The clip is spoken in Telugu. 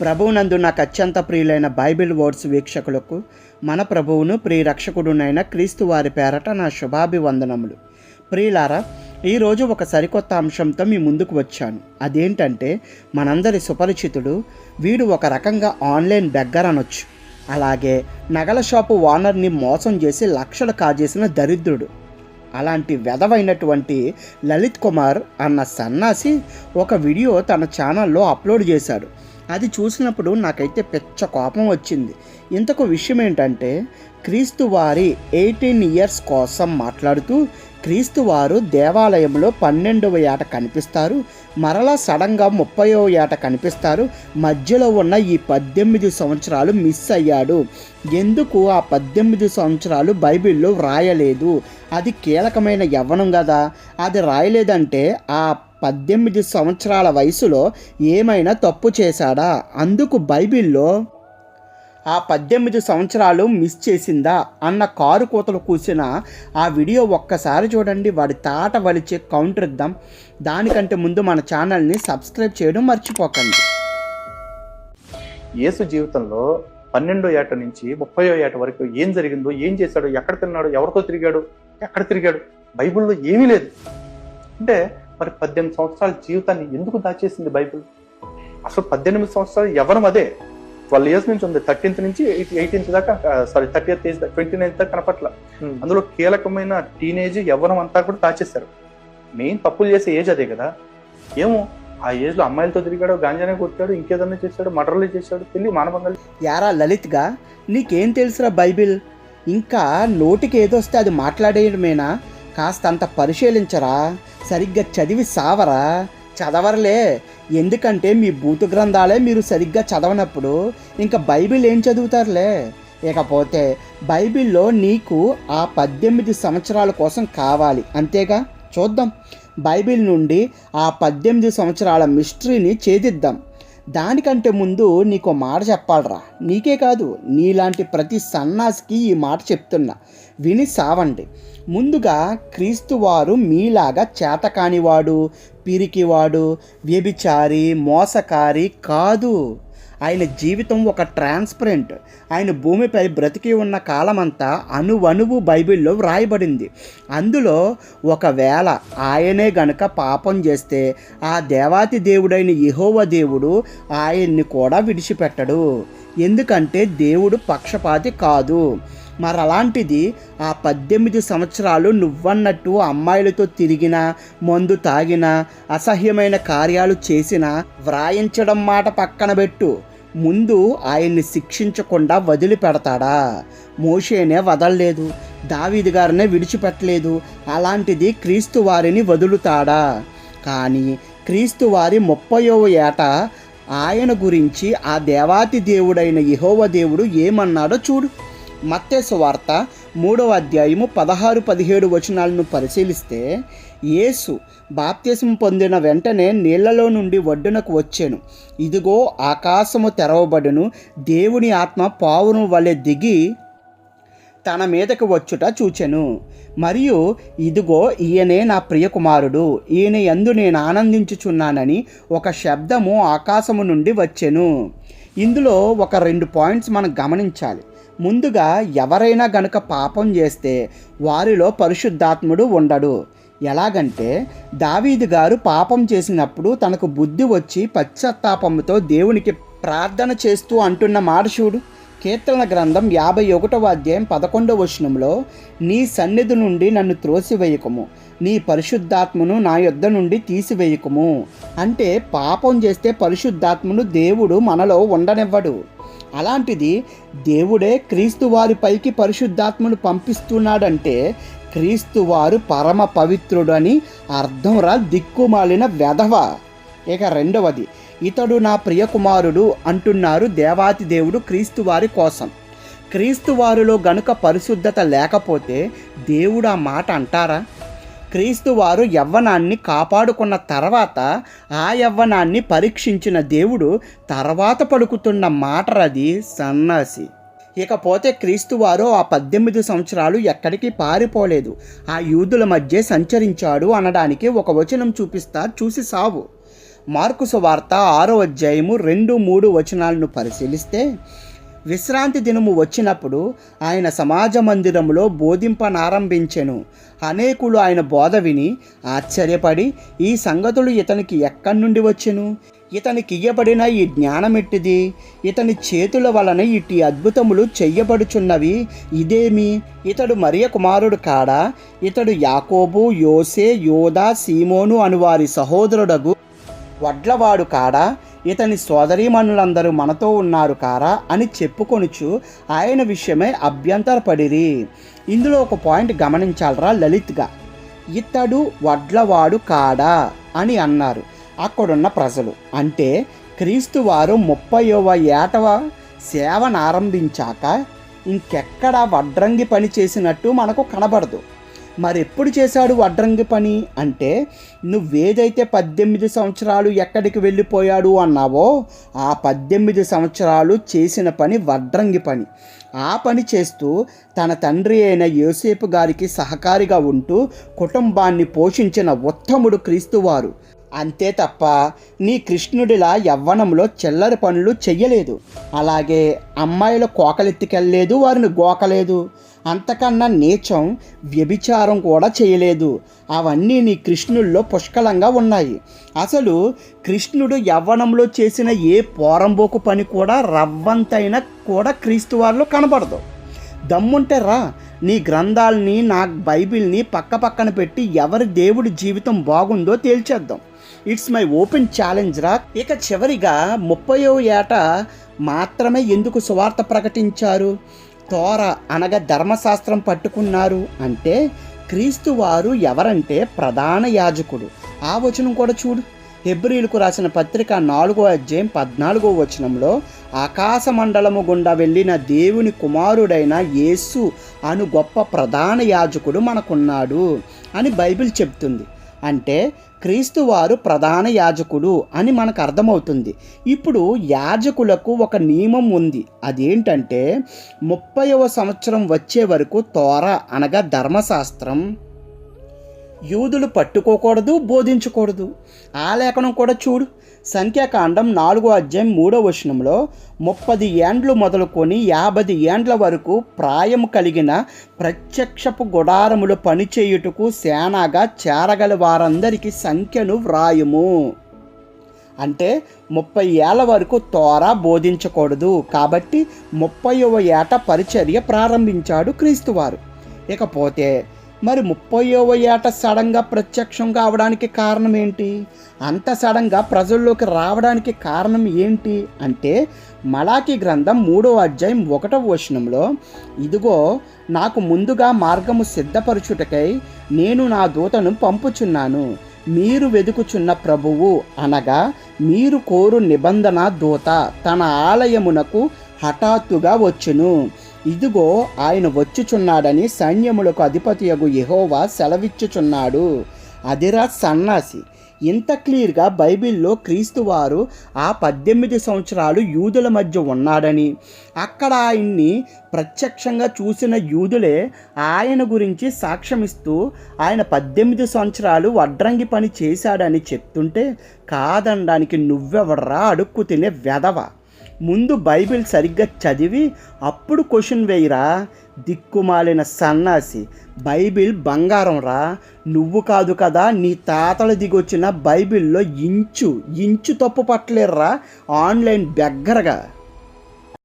ప్రభువునందు నాకు అత్యంత ప్రియులైన బైబిల్ వర్డ్స్ వీక్షకులకు మన ప్రభువును ప్రియ రక్షకుడునైన క్రీస్తు వారి పేరట నా శుభాభివందనములు. ప్రియులారా ఈరోజు ఒక సరికొత్త అంశంతో మీ ముందుకు వచ్చాను. అదేంటంటే మనందరి సుపరిచితుడు వీడు ఒక రకంగా ఆన్లైన్ బెగ్గర్ అనొచ్చు. అలాగే నగల షాపు ఓనర్ని మోసం చేసి లక్షలు కాజేసిన దరిద్రుడు. అలాంటి వెధవైనటువంటి లలిత్ కుమార్ అన్న సన్నాసి ఒక వీడియో తన ఛానల్లో అప్లోడ్ చేశాడు. అది చూసినప్పుడు నాకైతే పెచ్చ కోపం వచ్చింది. ఇంతకు విషయం ఏంటంటే క్రీస్తు వారి ఎయిటీన్ ఇయర్స్ కోసం మాట్లాడుతూ క్రీస్తు వారు దేవాలయంలో పన్నెండవ ఏట కనిపిస్తారు మరలా సడన్గా ముప్పయో ఏట కనిపిస్తారు మధ్యలో ఉన్న ఈ పద్దెనిమిది సంవత్సరాలు మిస్ అయ్యాడు. ఎందుకు ఆ పద్దెనిమిది సంవత్సరాలు బైబిల్లో వ్రాయలేదు? అది కీలకమైన యవ్వనం కదా అది రాయలేదంటే ఆ పద్దెనిమిది సంవత్సరాల వయసులో ఏమైనా తప్పు చేశాడా? అందుకు బైబిల్లో ఆ పద్దెనిమిది సంవత్సరాలు మిస్ చేసిందా? అన్న కారు కూతలు కూసిన ఆ వీడియో ఒక్కసారి చూడండి. వాడి తాట వలిచే కౌంటర్ ఇద్దాం. దానికంటే ముందు మన ఛానల్ని సబ్స్క్రైబ్ చేయడం మర్చిపోకండి. యేసు జీవితంలో పన్నెండో ఏట నుంచి ముప్పయో ఏట వరకు ఏం జరిగిందో ఏం చేశాడు ఎక్కడ తిన్నాడు ఎవరితో తిరిగాడు ఎక్కడ తిరిగాడు? బైబిల్లో ఏమీ లేదు. అంటే మరి పద్దెనిమిది సంవత్సరాల జీవితాన్ని ఎందుకు దాచేసింది బైబిల్? అసలు పద్దెనిమిది సంవత్సరాలు ఎవరం అదే? ట్వెల్వ్ ఇయర్స్ నుంచి ఉంది థర్టీన్త్ నుంచి ఎయిటీన్త్ దాకా sorry thirty age twenty ninth దాకా కనపట్ల. అందులో కీలకమైన టీనేజ్ యవ్వనం అంతా కూడా దాచేస్తారు మెయిన్ తప్పులు చేసే ఏజ్ అదే కదా? ఏమో ఆ ఏజ్లో అమ్మాయిలతో తిరిగాడు గాంజానే కొట్టాడు ఇంకేదన్నా చేశాడు మర్డర్లు చేశాడు పెళ్ళి మానభంగాలు యారా లలిత్గా నీకేం తెలుసురా బైబిల్? ఇంకా నోటికి ఏదొస్తే అది మాట్లాడేయడమేనా? కాస్త అంత పరిశీలించరా సరిగ్గా చదివి సావరా. చదవరలే. ఎందుకంటే మీ భూత గ్రంథాలే మీరు సరిగ్గా చదవనప్పుడు ఇంకా బైబిల్ ఏం చదువుతారులే? ఇకపోతే బైబిల్లో నీకు ఆ పద్దెనిమిది సంవత్సరాల కోసం కావాలి. అంతేగా? చూద్దాం. బైబిల్ నుండి ఆ పద్దెనిమిది సంవత్సరాల మిస్టరీని ఛేదిద్దాం. దానికంటే ముందు నీకు మాట చెప్పాలరా. నీకే కాదు నీలాంటి ప్రతి సన్నాసికి ఈ మాట చెప్తున్నా. విని సావండి. ముందుగా క్రీస్తు వారు మీలాగా చేతకానివాడు పిరికివాడు వ్యభిచారి మోసకారి కాదు. ఆయన జీవితం ఒక ట్రాన్స్పరెంట్. ఆయన భూమిపై బ్రతికి ఉన్న కాలమంతా అణువణువు బైబిల్లో వ్రాయబడింది. అందులో ఒకవేళ ఆయనే గనక పాపం చేస్తే ఆ దేవాతి దేవుడైన యహోవ దేవుడు ఆయన్ని కూడా విడిచిపెట్టడు. ఎందుకంటే దేవుడు పక్షపాతి కాదు. మరి అలాంటిది ఆ పద్దెనిమిది సంవత్సరాలు నువ్వన్నట్టు అమ్మాయిలతో తిరిగిన మందు తాగిన అసహ్యమైన కార్యాలు చేసిన వ్రాయించడం మాట పక్కన పెట్టు. ముందు ఆయన్ని శిక్షించకుండా వదిలిపెడతాడా? మోషేనే వదలలేదు. దావీదు గారినే విడిచిపెట్టలేదు. అలాంటిది క్రీస్తు వారిని వదులుతాడా? కానీ క్రీస్తు వారి ముప్పయవ ఏట ఆయన గురించి ఆ దేవాతి దేవుడైన యహోవ దేవుడు ఏమన్నాడో చూడు. మత్తేసు వార్త మూడవ అధ్యాయము పదహారు పదిహేడు వచనాలను పరిశీలిస్తే యేసు బాప్త్యసం పొందిన వెంటనే నీళ్ళలో నుండి ఒడ్డునకు వచ్చాను. ఇదిగో ఆకాశము తెరవబడును దేవుని ఆత్మ పావును వలె దిగి తన మీదకు వచ్చుట చూచెను. మరియు ఇదిగో ఈయనే నా ప్రియకుమారుడు ఈయన ఎందు నేను ఆనందించుచున్నానని ఒక శబ్దము ఆకాశము నుండి వచ్చెను. ఇందులో ఒక రెండు పాయింట్స్ మనం గమనించాలి. ముందుగా ఎవరైనా గనుక పాపం చేస్తే వారిలో పరిశుద్ధాత్ముడు ఉండడు. ఎలాగంటే దావీదు గారు పాపం చేసినప్పుడు తనకు బుద్ధి వచ్చి పశ్చాత్తాపంతో దేవునికి ప్రార్థన చేస్తూ అంటున్న మాట చూడు. కీర్తన గ్రంథం యాభై ఒకటవ అధ్యాయం పదకొండవ వచనంలో నీ సన్నిధి నుండి నన్ను త్రోసివేయకము. నీ పరిశుద్ధాత్మను నా యొద్ద నుండి తీసివేయకము. అంటే పాపం చేస్తే పరిశుద్ధాత్మను దేవుడు మనలో ఉండనివ్వడు. అలాంటిది దేవుడే క్రీస్తు వారి పైకి పరిశుద్ధాత్మను పంపిస్తున్నాడంటే క్రీస్తు వారు పరమ పవిత్రుడు అని అర్థం రా దిక్కుమాలిన వెధవ. ఇక రెండవది ఇతడు నా ప్రియకుమారుడు అంటున్నారు దేవాతి దేవుడు క్రీస్తు వారి కోసం. క్రీస్తు వారిలో గనుక పరిశుద్ధత లేకపోతే దేవుడు ఆ మాట అంటారా? క్రీస్తు వారు యవ్వనాన్ని కాపాడుకున్న తర్వాత ఆ యవ్వనాన్ని పరీక్షించిన దేవుడు తర్వాత పలుకుతున్న మాటరది సన్నాసి. ఇకపోతే క్రీస్తువారు ఆ పద్దెనిమిది సంవత్సరాలు ఎక్కడికి పారిపోలేదు. ఆ యూదుల మధ్య సంచరించాడు అనడానికి ఒక వచనం చూపిస్తా చూసి సావు. మార్కుసు వార్త ఆరో అధ్యాయము రెండు మూడు వచనాలను పరిశీలిస్తే విశ్రాంతి దినము వచ్చినప్పుడు ఆయన సమాజ మందిరములో బోధింపనారంభించెను. అనేకులు ఆయన బోధ విని ఆశ్చర్యపడి ఈ సంగతులు ఇతనికి ఎక్కడి నుండి వచ్చెను? ఇతనికి ఇయ్యబడిన ఈ జ్ఞానమెట్టిది? ఇతని చేతుల వలన ఇట్టి అద్భుతములు చెయ్యబడుచున్నవి ఇదేమి? ఇతడు మరియ కుమారుడు కాడా? ఇతడు యాకోబు యోసే యోదా సీమోను అను వారి సహోదరుడగు వడ్లవాడు కాడా? ఇతని సోదరీమణులందరూ మనతో ఉన్నారు కారా అని చెప్పుకొనుచు ఆయన విషయమై అభ్యంతరపడిరి. ఇందులో ఒక పాయింట్ గమనించాలరా లలిత్గా. ఇతడు వడ్లవాడు కాడా అని అన్నారు అక్కడున్న ప్రజలు. అంటే క్రీస్తు వారు ముప్పైవ ఏటవ సేవనారంభించాక ఇంకెక్కడ వడ్రంగి పని చేసినట్టు మనకు కనబడదు. మరెప్పుడు చేశాడు వడ్రంగి పని? అంటే నువ్వేదైతే పద్దెనిమిది సంవత్సరాలు ఎక్కడికి వెళ్ళిపోయాడు అన్నావో ఆ పద్దెనిమిది సంవత్సరాలు చేసిన పని వడ్రంగి పని. ఆ పని చేస్తూ తన తండ్రి అయిన యోసేపు గారికి సహకారిగా ఉంటూ కుటుంబాన్ని పోషించిన ఉత్తముడు క్రీస్తువారు. అంతే తప్ప నీ కృష్ణుడిలా యవ్వనంలో చిల్లర పనులు చెయ్యలేదు. అలాగే అమ్మాయిల కోకలెత్తికెళ్ళలేదు వారిని గోకలేదు. అంతకన్నా నీచం వ్యభిచారం కూడా చేయలేదు. అవన్నీ నీ కృష్ణుల్లో పుష్కలంగా ఉన్నాయి. అసలు కృష్ణుడు యవ్వనంలో చేసిన ఏ పోరంబోకు పని కూడా రవ్వంతైనా కూడా క్రీస్తు వారిలో కనబడదు. దమ్ముంటే రా నీ గ్రంథాలని నా బైబిల్ని పక్క పక్కన పెట్టి ఎవరి దేవుడి జీవితం బాగుందో తేల్చేద్దాం. ఇట్స్ మై ఓపెన్ ఛాలెంజ్ రా. ఇక చివరిగా ముప్పయో ఏట మాత్రమే ఎందుకు సువార్త ప్రకటించారు? తోర అనగా ధర్మశాస్త్రం పట్టుకున్నారు అంటే క్రీస్తు వారు ఎవరంటే ప్రధాన యాజకుడు. ఆ వచనం కూడా చూడు. హెబ్రిలకు రాసిన పత్రిక నాలుగో అధ్యాయం పద్నాలుగో వచనంలో ఆకాశ మండలము గుండా వెళ్ళిన దేవుని కుమారుడైన యేసు అను గొప్ప ప్రధాన యాజకుడు మనకున్నాడు అని బైబిల్ చెప్తుంది. అంటే క్రీస్తువారు ప్రధాన యాజకుడు అని మనకు అర్థమవుతుంది. ఇప్పుడు యాజకులకు ఒక నియమం ఉంది. అదేంటంటే ముప్పైవ సంవత్సరం వచ్చే వరకు తోర అనగా ధర్మశాస్త్రం యూదులు పట్టుకోకూడదు బోధించకూడదు. ఆ లేఖనం కూడా చూడు. సంఖ్యాకాండం నాలుగో అధ్యాయం మూడో వచనంలో ముప్పది ఏండ్లు మొదలుకొని యాభై ఏండ్ల వరకు ప్రాయం కలిగిన ప్రత్యక్షపు గుడారములు పనిచేయుటకు సేనాగా చేరగల వారందరికీ సంఖ్యను వ్రాయము. అంటే ముప్పై ఏళ్ళ వరకు తోరా బోధించకూడదు. కాబట్టి ముప్పైవ ఏట పరిచర్య ప్రారంభించాడు క్రీస్తువారు. ఇకపోతే మరి ముప్పైవ ఏట సడన్గా ప్రత్యక్షం కావడానికి కారణం ఏంటి? అంత సడన్గా ప్రజల్లోకి రావడానికి కారణం ఏంటి? అంటే మలాకి గ్రంథం మూడో అధ్యాయం ఒకటవ వచనంలో ఇదిగో నాకు ముందుగా మార్గము సిద్ధపరచుటకై నేను నా దూతను పంపుచున్నాను. మీరు వెదుకుచున్న ప్రభువు అనగా మీరు కోరు నిబంధన దూత తన ఆలయమునకు హఠాత్తుగా వచ్చును. ఇదిగో ఆయన వచ్చుచున్నాడని సైన్యములకు అధిపతియగు యహోవా సెలవిచ్చుచున్నాడు. అదిరా సన్నాసి ఇంత క్లియర్గా బైబిల్లో క్రీస్తు వారు ఆ పద్దెనిమిది సంవత్సరాలు యూదుల మధ్య ఉన్నాడని అక్కడ ఆయన్ని ప్రత్యక్షంగా చూసిన యూదులే ఆయన గురించి సాక్ష్యమిస్తూ ఆయన పద్దెనిమిది సంవత్సరాలు వడ్రంగి పని చేశాడని చెప్తుంటే కాదనడానికి నువ్వెవడరా అడుక్కు తినే వెధవ. ముందు బైబిల్ సరిగ్గా చదివి అప్పుడు క్వశ్చన్ వేయిరా. దిక్కుమాలిన సన్నాసి బైబిల్ బంగారం రా. నువ్వు కాదు కదా నీ తాతల దిగొచ్చిన బైబిల్లో ఇంచు ఇంచు తప్పు పట్టలేరురా. ఆన్లైన్ బెగ్గరగా.